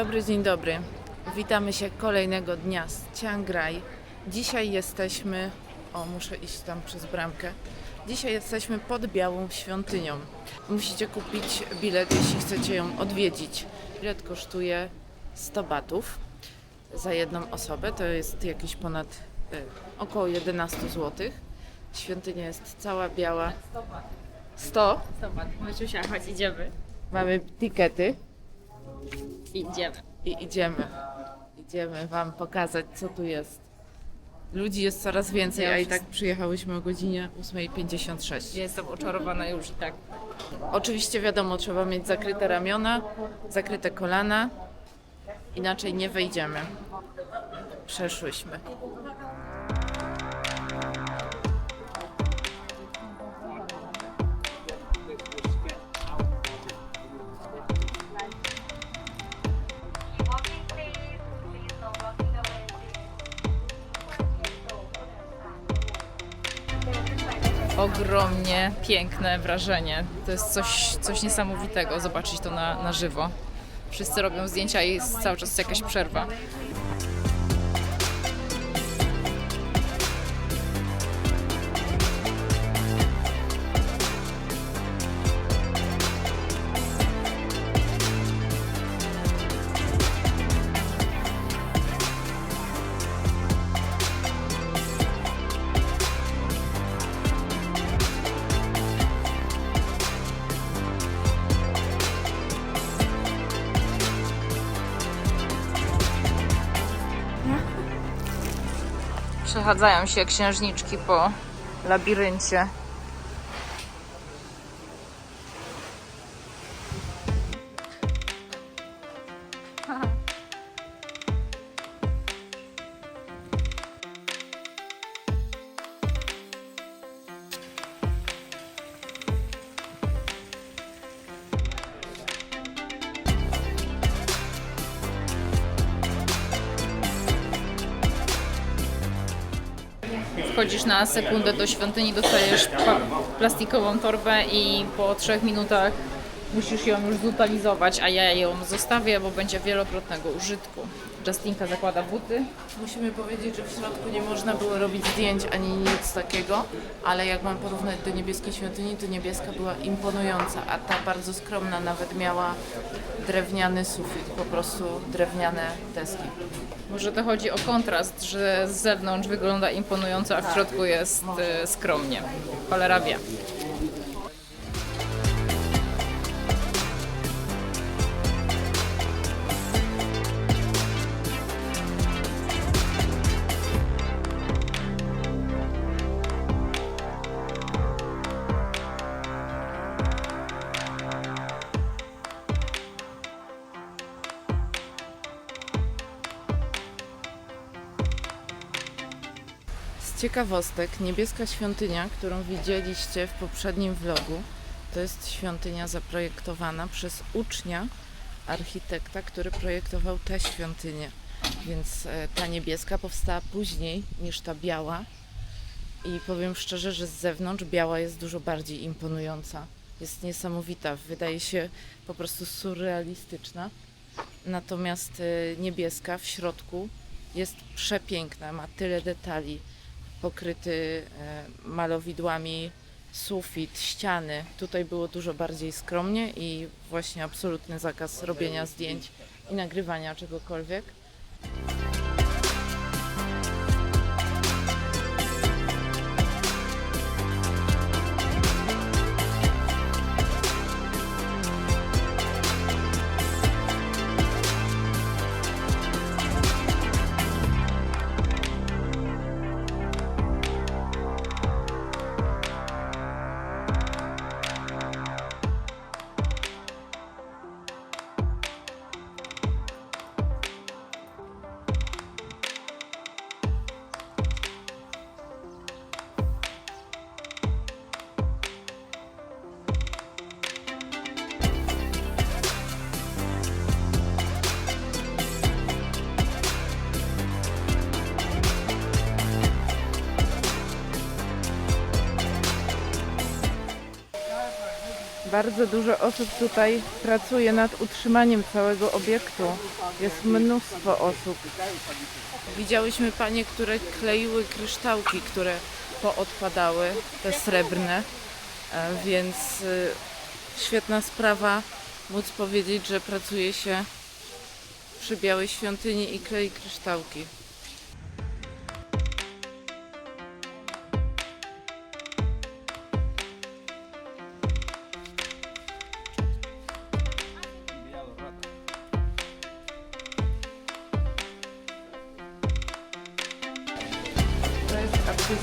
Dobry, dzień dobry. Witamy się kolejnego dnia z Chiang Rai. Dzisiaj jesteśmy. O, muszę iść tam przez bramkę. Dzisiaj jesteśmy pod Białą Świątynią. Musicie kupić bilet, jeśli chcecie ją odwiedzić. Bilet kosztuje 100 batów za jedną osobę. To jest jakieś ponad y, około 11 zł. Świątynia jest cała biała. 100. Zobacz, Maciusia, chodź, idziemy. Mamy tikety. Idziemy. I idziemy. Idziemy Wam pokazać, co tu jest. Ludzi jest coraz więcej, Ja a i już tak przyjechałyśmy o godzinie 8.56. Jestem oczarowana już i tak. Oczywiście wiadomo, trzeba mieć zakryte ramiona, zakryte kolana, inaczej nie wejdziemy. Przeszłyśmy. Ogromnie piękne wrażenie. To jest coś, coś niesamowitego zobaczyć to na, na żywo. Wszyscy robią zdjęcia i jest cały czas jakaś przerwa. Przechadzają się księżniczki po labiryncie. Na sekundę do świątyni, dostajesz plastikową torbę i po trzech minutach musisz ją już zutalizować, a ja ją zostawię, bo będzie wielokrotnego użytku. Justinka zakłada buty. Musimy powiedzieć, że w środku nie można było robić zdjęć ani nic takiego, ale jak mam porównać do niebieskiej świątyni, to niebieska była imponująca, a ta bardzo skromna nawet miała drewniany sufit, po prostu drewniane deski. Może to chodzi o kontrast, że z zewnątrz wygląda imponująco, a w środku jest e, skromnie. Cholera wie. Ciekawostek, niebieska świątynia, którą widzieliście w poprzednim vlogu, to jest świątynia zaprojektowana przez ucznia architekta, który projektował tę świątynię. Więc e, ta niebieska powstała później niż ta biała. I powiem szczerze, że z zewnątrz biała jest dużo bardziej imponująca. Jest niesamowita, wydaje się po prostu surrealistyczna. Natomiast e, niebieska w środku jest przepiękna, ma tyle detali pokryty e, malowidłami sufit, ściany. Tutaj było dużo bardziej skromnie i właśnie absolutny zakaz robienia zdjęć i nagrywania czegokolwiek. Bardzo dużo osób tutaj pracuje nad utrzymaniem całego obiektu. Jest mnóstwo osób. Widziałyśmy panie, które kleiły kryształki, które poodpadały, te srebrne, E, więc y, świetna sprawa móc powiedzieć, że pracuje się przy Białej Świątyni i klei kryształki.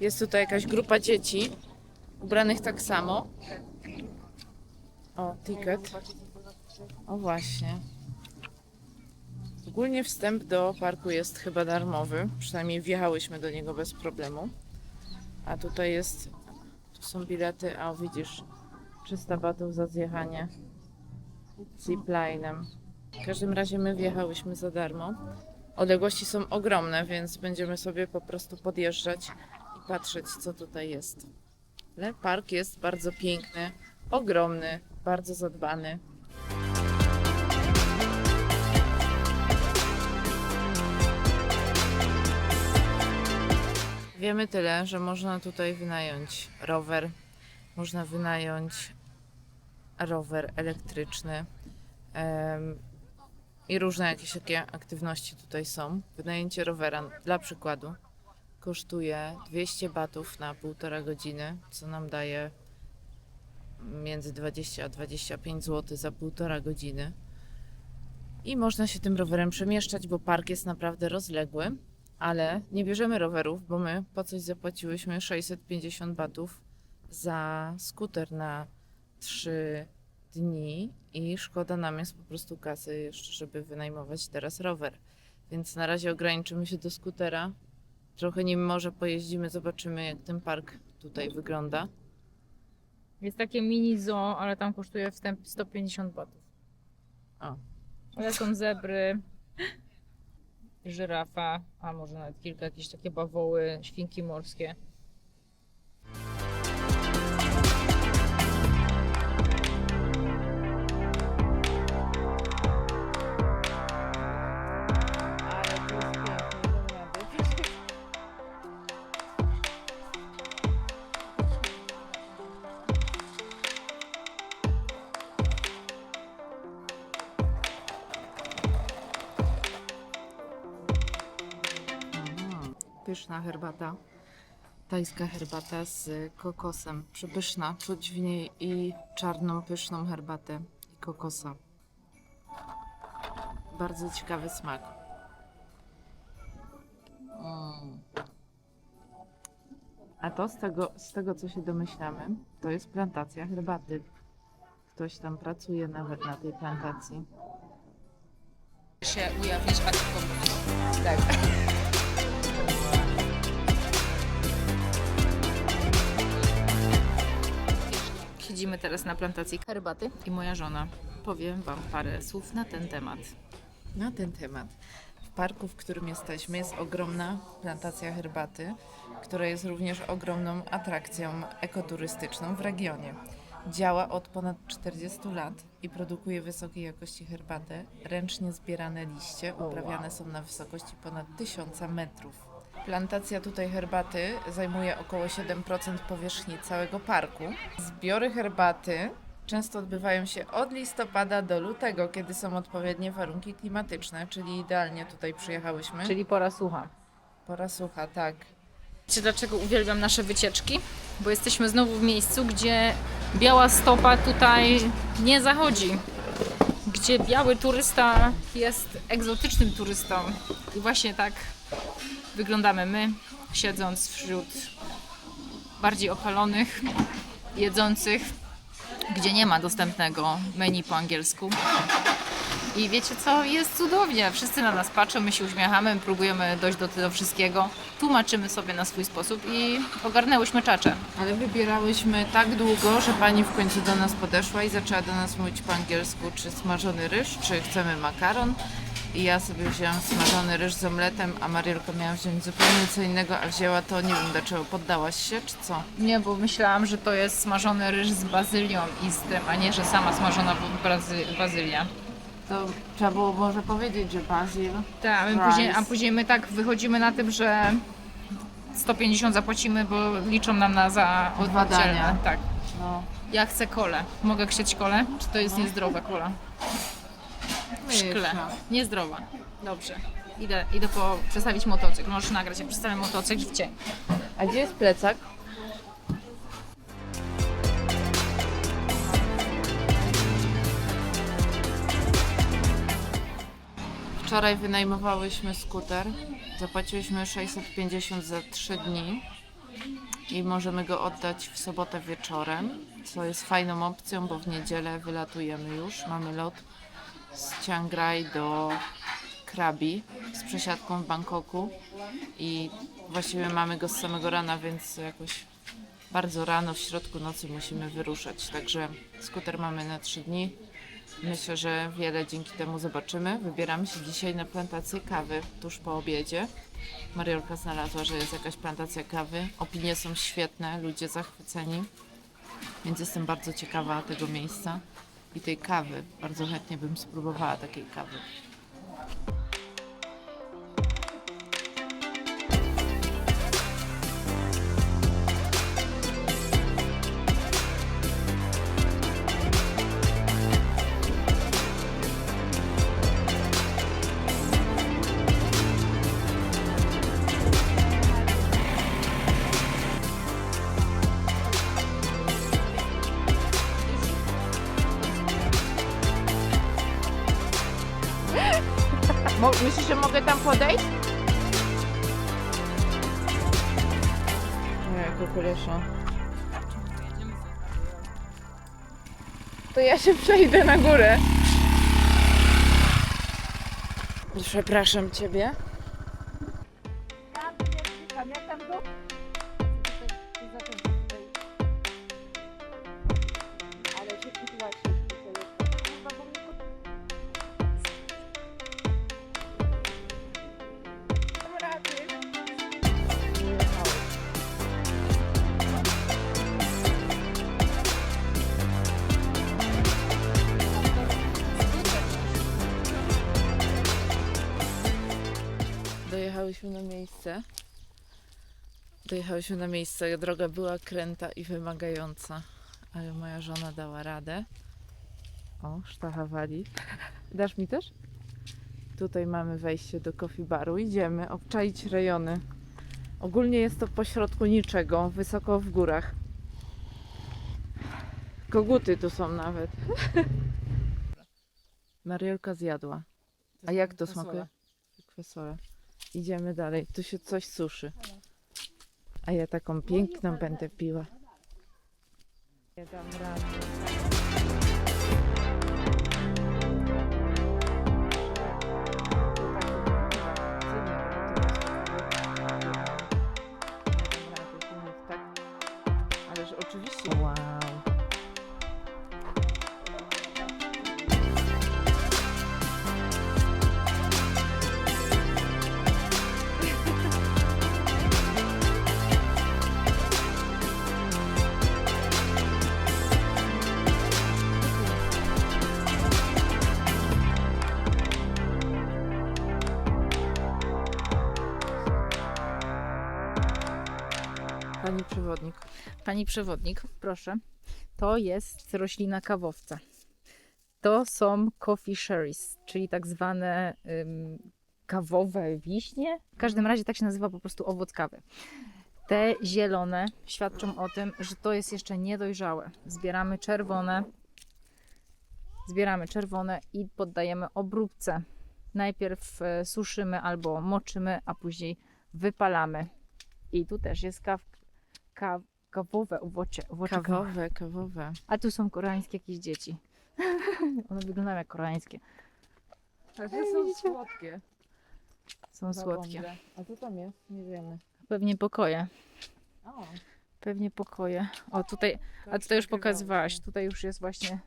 Jest tutaj jakaś grupa dzieci ubranych tak samo. O, ticket. O właśnie. Ogólnie wstęp do parku jest chyba darmowy, przynajmniej wjechałyśmy do niego bez problemu. A tutaj jest, tu są bilety, a o, widzisz, 300 batów za zjechanie ziplinem. W każdym razie my wjechałyśmy za darmo. Odległości są ogromne, więc będziemy sobie po prostu podjeżdżać patrzeć, co tutaj jest. Park jest bardzo piękny, ogromny, bardzo zadbany. Wiemy tyle, że można tutaj wynająć rower, można wynająć rower elektryczny em, i różne jakieś takie aktywności tutaj są. Wynajęcie rowera dla przykładu kosztuje 200 batów na półtora godziny, co nam daje między 20 a 25 zł za półtora godziny. I można się tym rowerem przemieszczać, bo park jest naprawdę rozległy ale nie bierzemy rowerów, bo my po coś zapłaciłyśmy 650 batów za skuter na 3 dni i szkoda nam jest po prostu kasy jeszcze, żeby wynajmować teraz rower. Więc na razie ograniczymy się do skutera. Trochę nim może pojeździmy, zobaczymy jak ten park tutaj wygląda. Jest takie mini zoo, ale tam kosztuje wstęp 150 batów. O. Ale są zebry, żyrafa, a może nawet kilka jakieś takie bawoły, świnki morskie. Pyszna herbata. Tajska herbata z kokosem. Przepyszna. Czuć w niej i czarną, pyszną herbatę i kokosa. Bardzo ciekawy smak. Mm. A to z tego, z tego, co się domyślamy, to jest plantacja herbaty. Ktoś tam pracuje nawet na tej plantacji. się ujawnić artykuł. Tak. Siedzimy teraz na plantacji herbaty i moja żona powie Wam parę słów na ten temat. Na ten temat. W parku, w którym jesteśmy, jest ogromna plantacja herbaty, która jest również ogromną atrakcją ekoturystyczną w regionie. Działa od ponad 40 lat i produkuje wysokiej jakości herbatę. Ręcznie zbierane liście uprawiane są na wysokości ponad 1000 metrów. Plantacja tutaj herbaty zajmuje około 7% powierzchni całego parku. Zbiory herbaty często odbywają się od listopada do lutego, kiedy są odpowiednie warunki klimatyczne, czyli idealnie tutaj przyjechałyśmy. Czyli pora słucha. Pora sucha, tak. Wiecie dlaczego uwielbiam nasze wycieczki? Bo jesteśmy znowu w miejscu, gdzie biała stopa tutaj nie zachodzi. Gdzie biały turysta jest egzotycznym turystą. I właśnie tak wyglądamy my, siedząc wśród bardziej opalonych, jedzących, gdzie nie ma dostępnego menu po angielsku. I wiecie co? Jest cudownie. Wszyscy na nas patrzą, my się uśmiechamy, próbujemy dojść do tego wszystkiego, tłumaczymy sobie na swój sposób i ogarnęłyśmy czacze. Ale wybierałyśmy tak długo, że pani w końcu do nas podeszła i zaczęła do nas mówić po angielsku, czy smażony ryż, czy chcemy makaron. I ja sobie wzięłam smażony ryż z omletem, a Mariolka miała wziąć zupełnie co innego, a wzięła to, nie wiem dlaczego, poddałaś się, czy co? Nie, bo myślałam, że to jest smażony ryż z bazylią i z tym, a nie, że sama smażona brazy- bazylia. To trzeba było może powiedzieć, że basil. Tak, a, my Rice. później, a później my tak wychodzimy na tym, że 150 zapłacimy, bo liczą nam na za Dwa dania. oddzielne. Tak. No, Ja chcę kolę. Mogę chcieć kolę? Czy to jest niezdrowa kola? W szkle. Mniejsza. Niezdrowa. Dobrze. Idę, idę po przestawić motocykl. Możesz nagrać, jak przestawiam motocykl w cień. A gdzie jest plecak? Wczoraj wynajmowałyśmy skuter. Zapłaciłyśmy 650 za 3 dni i możemy go oddać w sobotę wieczorem, co jest fajną opcją, bo w niedzielę wylatujemy już. Mamy lot z Chiang Rai do Krabi z przesiadką w Bangkoku i właściwie mamy go z samego rana, więc jakoś bardzo rano, w środku nocy musimy wyruszać. Także skuter mamy na trzy dni. Myślę, że wiele dzięki temu zobaczymy. Wybieramy się dzisiaj na plantację kawy tuż po obiedzie. Mariolka znalazła, że jest jakaś plantacja kawy. Opinie są świetne, ludzie zachwyceni, więc jestem bardzo ciekawa tego miejsca i tej kawy. Bardzo chętnie bym spróbowała takiej kawy. Myślisz, że mogę tam podejść? Nie, jako kolesza. To ja się przejdę na górę. Przepraszam ciebie. Dojechałyśmy Dojechałyśmy na miejsce. Droga była kręta i wymagająca, ale moja żona dała radę. O, sztachawali. Dasz mi też? Tutaj mamy wejście do coffee baru. Idziemy obczaić rejony. Ogólnie jest to pośrodku niczego, wysoko w górach. Koguty tu są nawet. Mariolka zjadła. A jak to smakuje? Kwasola. Idziemy dalej. Tu się coś suszy. A ja taką piękną będę piła. Nie dam rady. Oczywiście. Pani przewodnik, proszę. To jest roślina kawowca. To są coffee cherries, czyli tak zwane ym, kawowe wiśnie. W każdym razie tak się nazywa po prostu owoc kawy. Te zielone świadczą o tym, że to jest jeszcze niedojrzałe. Zbieramy czerwone, zbieramy czerwone i poddajemy obróbce. Najpierw e, suszymy albo moczymy, a później wypalamy. I tu też jest kaw, kaw, kawowe owoce. owoce kawowe. Kawowe. A tu są koreańskie jakieś dzieci. One wyglądają jak koreańskie. Ale są słodkie. Są słodkie. A co tam jest? Nie wiemy. Pewnie pokoje. O, Pewnie pokoje. O, tutaj, a tutaj już pokazywałaś. Tutaj już jest właśnie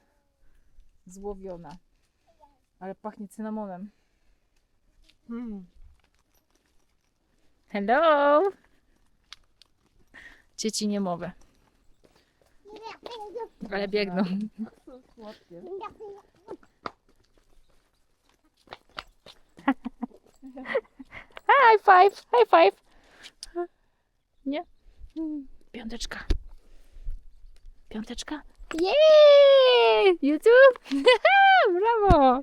złowiona. Ale pachnie cynamonem. Hmm. Hello! Dzieci niemowe. Ale biegną. High five! High five! Nie? Piąteczka. Piąteczka. Jej! YouTube! Brawo!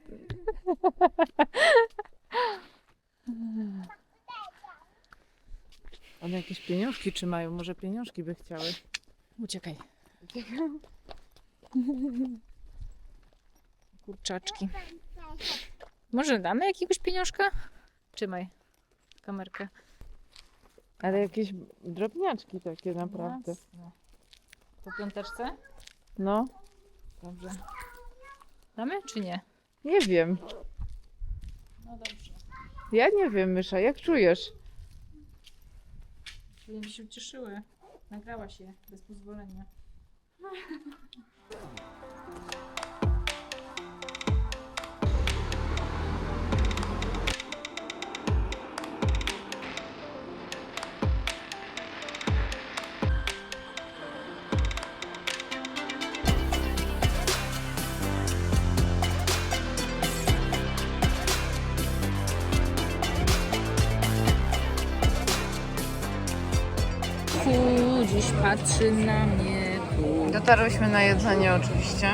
One jakieś pieniążki trzymają, może pieniążki by chciały. Uciekaj. Kurczaczki. Może damy jakiegoś pieniążka? Trzymaj kamerkę. Ale jakieś drobniaczki takie naprawdę. Jasne. Po piąteczce? No, Dobrze. Damy czy nie? nie wiem. No dobrze. Ja nie wiem, Mysza, jak czujesz? Klienci się ucieszyły. Nagrała się bez pozwolenia. Patrzy na mnie. Dotarłyśmy na jedzenie oczywiście.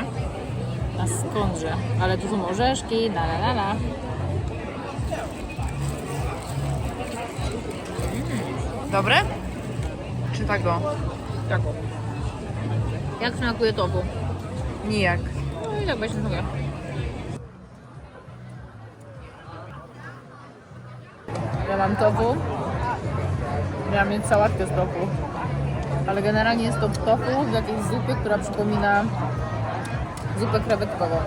A skądże? Ale tu są orzeszki, la la la la. Dobre? Czy tego? Tak. Jak smakuje tofu? Nijak. No i tak właśnie smakuje. Ja mam tofu. Miałam mieć sałatkę z tofu. Ale generalnie jest to tofu w jakiejś zupie, która przypomina zupę krewetkową.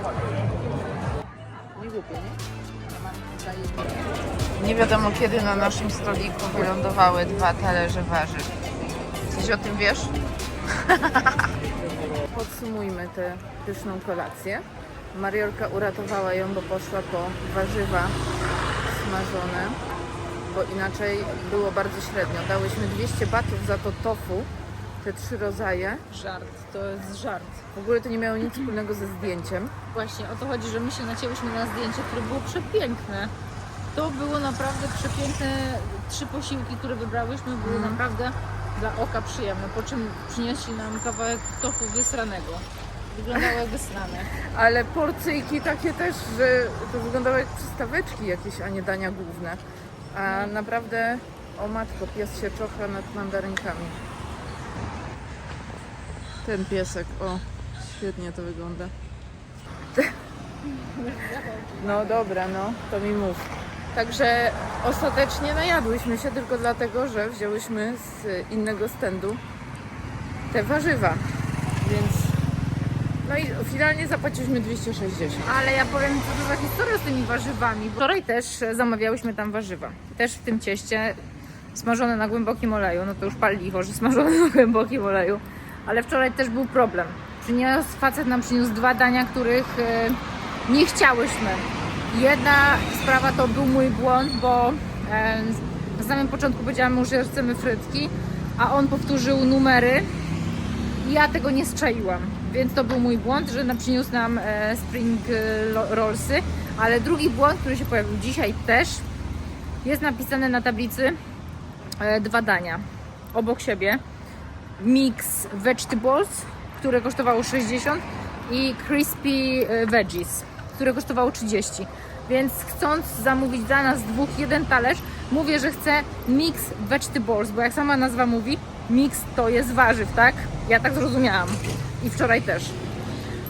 Nie głupie, nie? Nie wiadomo kiedy na naszym stoliku wylądowały dwa talerze warzyw. Coś o tym wiesz? Podsumujmy tę pyszną kolację. Mariolka uratowała ją, bo poszła po warzywa smażone, bo inaczej było bardzo średnio. Dałyśmy 200 batów za to tofu, te trzy rodzaje. Żart, to jest żart. W ogóle to nie miało nic wspólnego ze zdjęciem. Właśnie o to chodzi, że my się nacięłyśmy na zdjęcie, które było przepiękne. To było naprawdę przepiękne. Trzy posiłki, które wybrałyśmy, były Mm. naprawdę dla oka przyjemne. Po czym przynieśli nam kawałek tofu wysranego. Wyglądało jak wysrane. Ale porcyjki takie też, że to wyglądało jak przystaweczki jakieś, a nie dania główne. A naprawdę, o matko, pies się czocha nad mandarynkami. Ten piesek, o, świetnie to wygląda. No dobra, no, to mi mów. Także ostatecznie najadłyśmy się tylko dlatego, że wzięłyśmy z innego stędu te warzywa. Więc no i finalnie zapłaciliśmy 260. Ale ja powiem, co to za historia z tymi warzywami. Wczoraj też zamawiałyśmy tam warzywa. Też w tym cieście smażone na głębokim oleju. No to już pal licho, że smażone na głębokim oleju. Ale wczoraj też był problem. Przyniósł, facet nam przyniósł dwa dania, których e, nie chciałyśmy. Jedna sprawa to był mój błąd, bo e, na samym początku powiedziałam mu, że chcemy frytki, a on powtórzył numery i ja tego nie strzeliłam. Więc to był mój błąd, że przyniósł nam e, spring rollsy. Ale drugi błąd, który się pojawił dzisiaj też, jest napisane na tablicy dwa dania obok siebie. Mix vegetables, które kosztowało 60 i crispy e, veggies, które kosztowało 30. Więc chcąc zamówić dla nas dwóch jeden talerz, mówię, że chcę mix vegetables, bo jak sama nazwa mówi, mix to jest warzyw, tak? Ja tak zrozumiałam. I wczoraj też.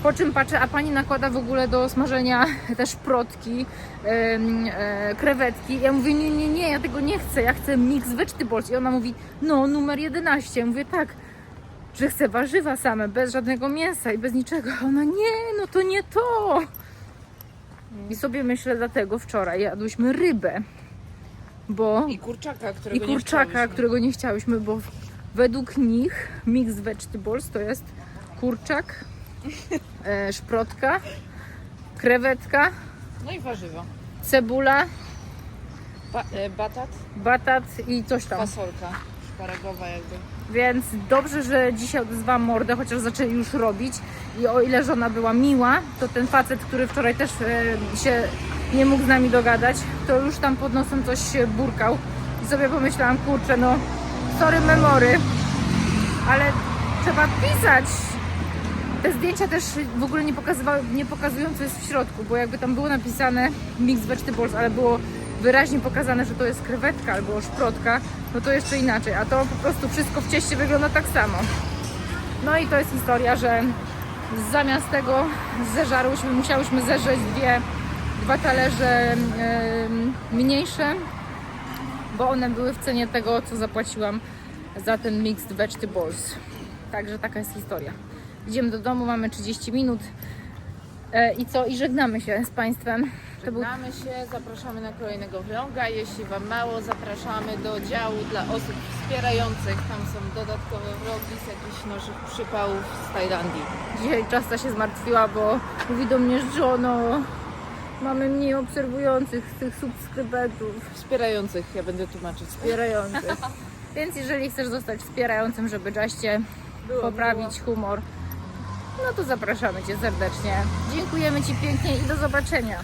Po czym patrzę, a pani nakłada w ogóle do smażenia też protki, em, e, krewetki. Ja mówię, nie, nie, nie, ja tego nie chcę, ja chcę mix vegetables. I ona mówi, no numer 11. Ja mówię, tak, że chcę warzywa same, bez żadnego mięsa i bez niczego. A ona, nie, no to nie to. I sobie myślę, dlatego wczoraj jadłyśmy rybę, bo I kurczaka, i którego nie kurczaka, chciałyśmy. którego nie chciałyśmy, bo według nich mix vegetables to jest kurczak, e, szprotka, krewetka, No i warzywa. cebula, Ba- e, batat, batat i coś tam. fasolka szparagowa jakby. Więc dobrze, że dzisiaj odezwałam mordę, chociaż zaczęli już robić. I o ile żona była miła, to ten facet, który wczoraj też e, się nie mógł z nami dogadać, to już tam pod nosem coś się burkał. I sobie pomyślałam, kurczę, no sorry memory, ale trzeba pisać. Te zdjęcia też w ogóle nie, pokazywały, nie pokazują, co jest w środku, bo jakby tam było napisane mix vegetables, ale było wyraźnie pokazane, że to jest krewetka albo szprotka, no to jeszcze inaczej, a to po prostu wszystko w cieście wygląda tak samo. No i to jest historia, że zamiast tego zeżarłyśmy, musiałyśmy zeżreć dwie, dwa talerze em, mniejsze, bo one były w cenie tego, co zapłaciłam za ten mixed vegetables. Także taka jest historia. Idziemy do domu, mamy 30 minut. E, I co? I żegnamy się z Państwem. Żegnamy się, zapraszamy na kolejnego vloga. Jeśli Wam mało, zapraszamy do działu dla osób wspierających. Tam są dodatkowe vlogi z jakichś naszych przypałów z Tajlandii. Dzisiaj Czasta się zmartwiła, bo mówi do mnie, żono, mamy mniej obserwujących tych subskrybentów, Wspierających, ja będę tłumaczyć. wspierających. Więc jeżeli chcesz zostać wspierającym, żeby Czaście poprawić humor, no to zapraszamy Cię serdecznie. Dziękujemy Ci pięknie i do zobaczenia.